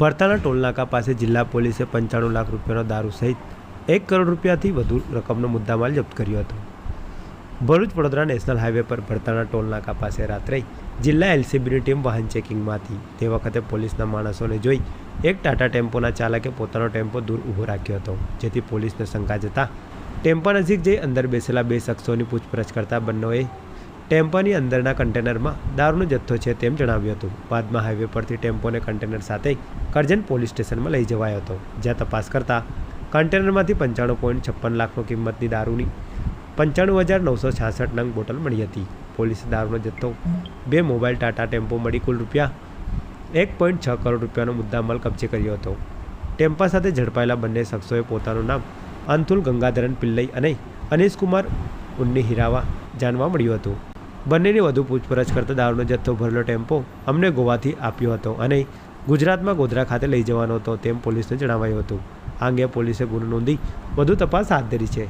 ભરતાના ટોલનાકા પાસે જિલ્લા પોલીસે પંચાણું લાખ રૂપિયાનો દારૂ સહિત એક કરોડ રૂપિયાથી વધુ રકમનો મુદ્દામાલ જપ્ત કર્યો હતો. ભરૂચ વડોદરા નેશનલ હાઈવે પર ભરતાના ટોલનાકા પાસે રાત્રે જિલ્લા એલસીબીની ટીમ વાહન ચેકિંગમાં હતી તે વખતે પોલીસના માણસોને જોઈ એક ટાટા ટેમ્પોના ચાલકે પોતાનો ટેમ્પો દૂર ઊભો રાખ્યો હતો, જેથી પોલીસને શંકા જતા ટેમ્પો નજીક જઈ અંદર બેસેલા બે શખ્સોની પૂછપરછ કરતા બંનેએ ટેમ્પોની અંદરના કન્ટેનરમાં દારૂનો જથ્થો છે તેમ જણાવ્યું હતું. બાદમાં હાઈવે પરથી ટેમ્પોને કન્ટેનર સાથે કરજણ પોલીસ સ્ટેશનમાં લઈ જવાયો હતો. જ્યાં તપાસ કરતા કન્ટેનરમાંથી પંચાણું પોઈન્ટ છપ્પન લાખનો કિંમતની દારૂની પંચાણું હજાર નવસો છાસઠ નંગ બોટલ મળી હતી. પોલીસે દારૂનો જથ્થો બે મોબાઈલ ટાટા ટેમ્પો મળી કુલ રૂપિયા એક પોઈન્ટ છ કરોડ રૂપિયાનો મુદ્દામાલ કબજે કર્યો હતો. ટેમ્પા સાથે ઝડપાયેલા બંને શખ્સોએ પોતાનું નામ અંથુલ ગંગાધરન પિલ્લઈ અને અનીશકુમાર ઉન્ની હિરાવા જાણવા મળ્યું હતું. બંનેની વધુ પૂછપરછ કરતા દારૂનો જથ્થો ભરેલો ટેમ્પો અમને ગોવાથી આપ્યો હતો અને ગુજરાતમાં ગોધરા ખાતે લઈ જવાનો હતો તેમ પોલીસને જણાવાયું હતું. આ અંગે પોલીસે ગુનો નોંધી વધુ તપાસ હાથ ધરી છે.